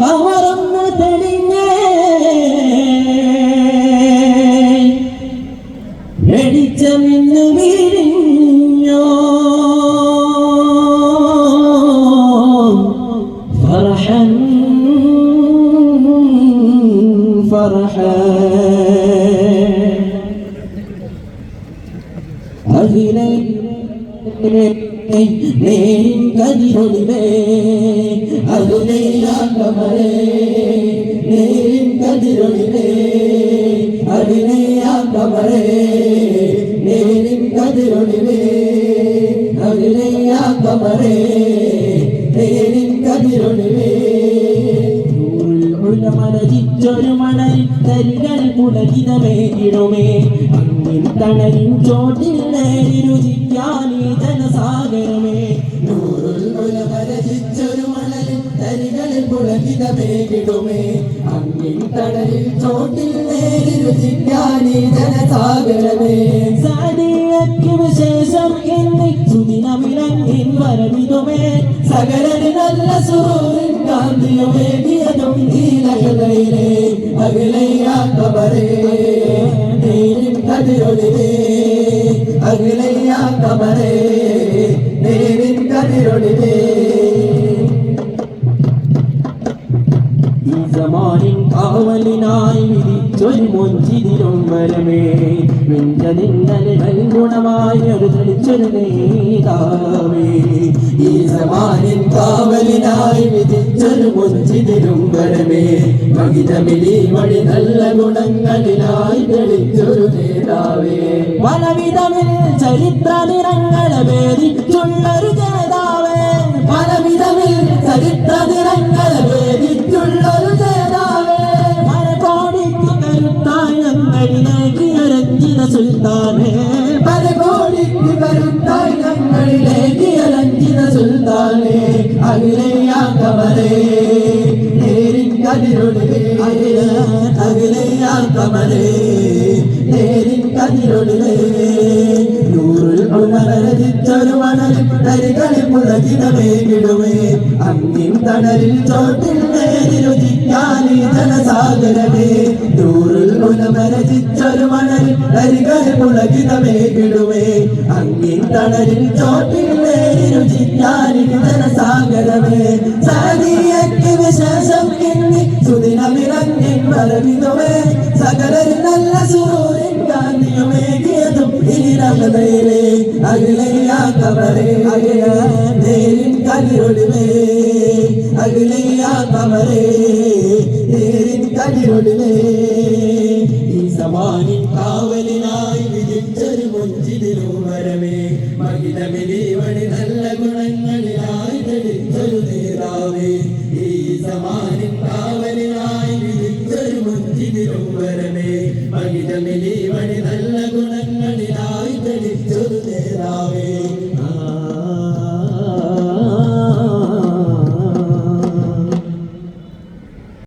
பவரம் தனிங்க வெளிச்சம் இன்னும் வீடியோ فرحا فرحا أهلا മനജിച്ചൊരു മണൽ തരികൾ പുലകിതമേകിടുമേ. അങ്ങിൽ തണലിൻ ചോട്ടിൽ നേരി രുചിക്കാനീ ജനസാഗരമേ നൂറുൽ മനജിച്ചൊരു മണലിൽ തരികൾ പുലകിതമേകിടുമേ അങ്ങിൽ തണലിൽ ചോട്ടിൽ നേരി രുചിക്കാനീ ജനസാഗരമേ. സാദിയയ്ക്ക് വിശേഷം എന്നീ സുദിനമിലങ്ങിൻ വരവിതുമേ സകലന് നല്ല സുറൂരിൻ കാന്തിയുമേകിയതും നീലകലയിലെ അഖിലയ്യാക്കവരേ നേരിൻ കതിരൊളിവേ അഖിലയ്യാക്കവരേ നേരിൻ കതിരൊളിവേ ഈ സമാനിൻ കാവലിനായി വിധിച്ചൊരു മൊഞ്ചിതിരും വരമേ വെഞ്ചതിന്നലെ നൽഗുണമായി ഒരു തെളിച്ചൊരു നേതാവേ. ഈ സമാനിൻ കാവലിനായി വിധിച്ചൊരു മൊഞ്ചിതിരും മകിതമിലി വഴി നല്ല ഗുണങ്ങളിലായി തെളിച്ചൊരു നേതാവേ. പലവിധമിൽ ചരിത്ര നിറങ്ങളെ വേദിച്ചുള്ളൊരു നേതാവേ. പലവിധമിൽ ചരിത്ര രഞ്ജിത സുൽത്താനേ. പരകോടിക്ക് കരുത്തായി ഞങ്ങളിലേക്ക് രഞ്ജിത സുൽത്താനേ. അഖിലയാക്കമരേ നേരിൻ കതിരൊളിവേ അഖില അഖിലയാക്കമരേ നേരിൻ കതിരൊളിവേ നൂറിൽ ഉണരജിച്ചൊരു മണലിൽ തരികളിൽ പുളകിതമേകിടുമേ അങ്ങിൻ തണലിൽ ചോട്ടിൽ നേരി രുചിക്കാനീ ജനസാഗരമേ. നൂറിൽ ഉണമരജിച്ചൊരു മണലിൽ തരികളിൽ പുളകിതമേകിടുമേ അങ്ങിൻ തണലിൽ ചോട്ടിൽ നേരി രുചിക്കാനീ ജനസാഗരമേ. സാദിയക്ക് വിശേഷം ഇന്നി സുദിനമിറങ്ങിൻ വരവിതുമേ സകലരിൽ നല്ല സൂര്യൻ കാന്തിയുമേകിയതും ഈരമതയിലേ കവറേ അകല നേരിൻ കതിരൊളിവേ കവറേ നേരിൻ സമാനിൻ കാവലിനായി വിധിച്ചൊരു മുഞ്ചിതിരും വരമേ മഹിതമിലി വഴി നല്ല ഗുണങ്ങളിലായി തെളിച്ചൊരു നേതാവേ. ഈ സമാനിൻ കാവലിനായി വിധിച്ചൊരു മുഞ്ചിതിരും വരമേ മഹിതമിലി വഴി നല്ല